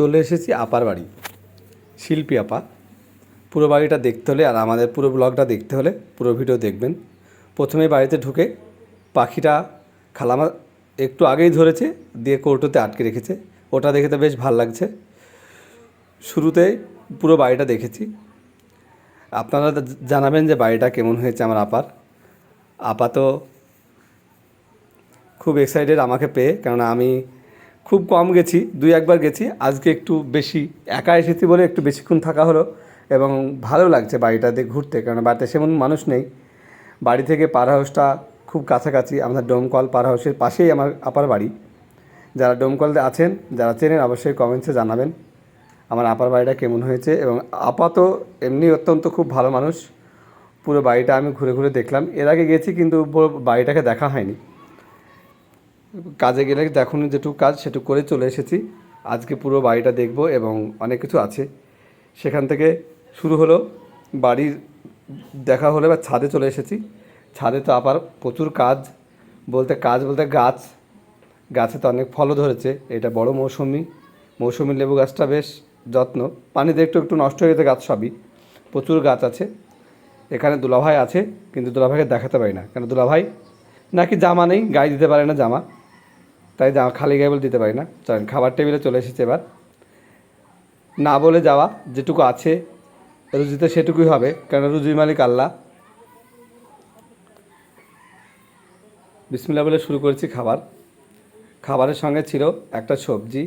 চলে এসেছি আপার বাড়ি, শিল্পী আপা। পুরো বাড়িটা দেখতে হলে আর আমাদের পুরো ব্লগটা দেখতে হলে পুরো ভিডিও দেখবেন। প্রথমে বাড়িতে ঢুকে পাখিটা খালামা একটু আগেই ধরেছে, দিয়ে কৌটোতে আটকে রেখেছে। ওটা দেখে তো বেশ ভালো লাগছে। শুরুতে পুরো বাড়িটা দেখেছি। আপনারা জানাবেন যে বাড়িটা কেমন হয়েছে আমার আপার। আপা তো খুব এক্সাইটেড আমাকে পেয়ে, কেননা আমি খুব কম গেছি, দুই একবার গেছি। আজকে একটু বেশি, একা এসেছি বলে একটু বেশিক্ষণ থাকা হলো এবং ভালো লাগছে বাড়িটাতে ঘুরতে কারণ বাড়িতে সেমন মানুষ নেই। বাড়ি থেকে পার হাউসটা খুব কাছাকাছি, আমাদের ডোমকল পার হাউসের পাশেই আমার আপার বাড়ি। যারা ডোমকলতে আছেন, যারা চেনেন অবশ্যই কমেন্টসে জানাবেন আমার আপার বাড়িটা কেমন হয়েছে এবং আপা তো এমনি অত্যন্ত খুব ভালো মানুষ। পুরো বাড়িটা আমি ঘুরে ঘুরে দেখলাম। এর আগে গেছি কিন্তু বাড়িটাকে দেখা হয়নি। কাজে গেলে দেখুন যেটুকু কাজ সেটুকু করে চলে এসেছি। আজকে পুরো বাড়িটা দেখব এবং অনেক কিছু আছে। সেখান থেকে শুরু হলো, বাড়ির দেখা হলো বা ছাদে চলে এসেছি। ছাদে তো আবার প্রচুর কাজ, বলতে কাজ বলতে গাছ। গাছে তো অনেক ফলও ধরেছে, এটা বড় মৌসুমি। মৌসুমি লেবু গাছটা বেশ যত্ন। পানিতে একটু একটু নষ্ট হয়ে গেছে গাছ সবই। প্রচুর গাছ আছে। এখানে দুলাভাই আছে, কিন্তু দুলাভাইকে দেখাতে পারি না। কেন দুলাভাই? নাকি জামা নেই? গায়ে দিতে পারে না জামা। তাই জামা খালি গায়ে বলে দিতে পারি না। চলেন, খাবার টেবিলে চলে এসেছে এবার। না বলে যাওয়া, যেটুকু আছে রুজিতে সেটুকুই হবে কেন রুজির মালিক আল্লাহ। বিসমিল্লা বলে শুরু করেছি খাবার। খাবারের সঙ্গে ছিল একটা সবজি,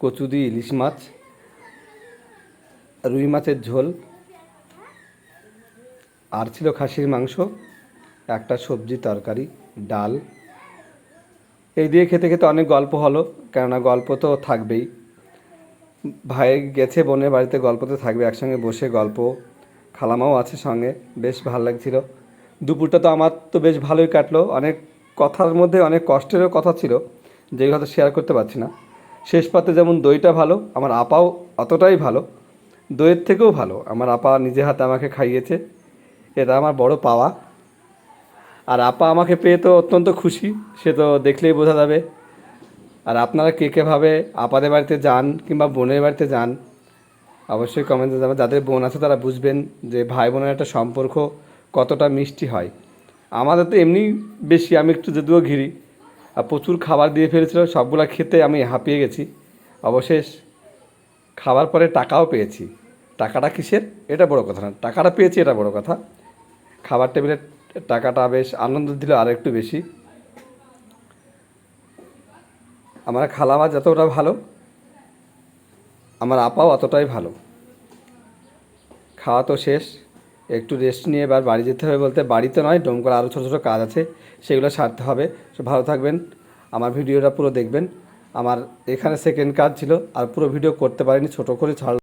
কচু দিয়ে ইলিশ মাছ, রুই মাছের ঝোল, আর ছিল খাসির মাংস, একটা সবজি তরকারি, ডাল। এই দিয়ে খেতে খেতে অনেক গল্প হলো, কেননা গল্প তো থাকবেই। ভাই গেছে বোনের বাড়িতে গল্প তো থাকবে, একসঙ্গে বসে গল্প। খালামাও আছে সঙ্গে, বেশ ভালো লাগছিল। দুপুরটা তো আমার তো বেশ ভালোই কাটলো, অনেক কথার মধ্যে অনেক কষ্টেরও কথা ছিল যেগুলো হয়তো শেয়ার করতে পারছি না। শেষ পাতে যেমন দইটা ভালো, আমার আপাও অতটাই ভালো। দইয়ের থেকেও ভালো, আমার আপা নিজে হাতে আমাকে খাইয়েছে, এটা আমার বড় পাওয়া। আর আপা আমাকে পেয়ে তো অত্যন্ত খুশি, সে তো দেখলেই বোঝা যাবে। আর আপনারা কে কেভাবে আপাদের বাড়িতে যান কিংবা বোনের বাড়িতে যান, অবশ্যই কমেন্টে যাবেন যাদের বোন আছে তারা বুঝবেন যে ভাই বোনের একটা সম্পর্ক কতটা মিষ্টি হয়। আমাদের তো এমনি বেশি, আমি একটু যদিও ঘিরি। আর প্রচুর খাবার দিয়ে ফেলেছিল, সবগুলো খেতে আমি হাঁপিয়ে গেছি। অবশেষ খাবার পরে টাকাও পেয়েছি। টাকাটা কিসের? এটা বড় কথা না, টাকাটা পেয়েছি, এটা বড় কথা। খাবার টেবিলে টাকাটা বেশ আনন্দ দিল আর একটু বেশি। আমার খালামা যতটা ভালো, আমার আপাও অতটাই ভালো। খাওয়া তো শেষ, একটু রেস্ট নিয়ে এবার বাড়ি যেতে হবে বলতে বাড়িতে নয় ডোমকল আরও ছোটো ছোটো কাজ আছে, সেগুলো সারতে হবে। ভালো থাকবেন, আমার ভিডিওটা পুরো দেখবেন। আমার এখানে সেকেন্ড কাজ ছিল, আর পুরো ভিডিও করতে পারিনি, ছোটো করে ছাড়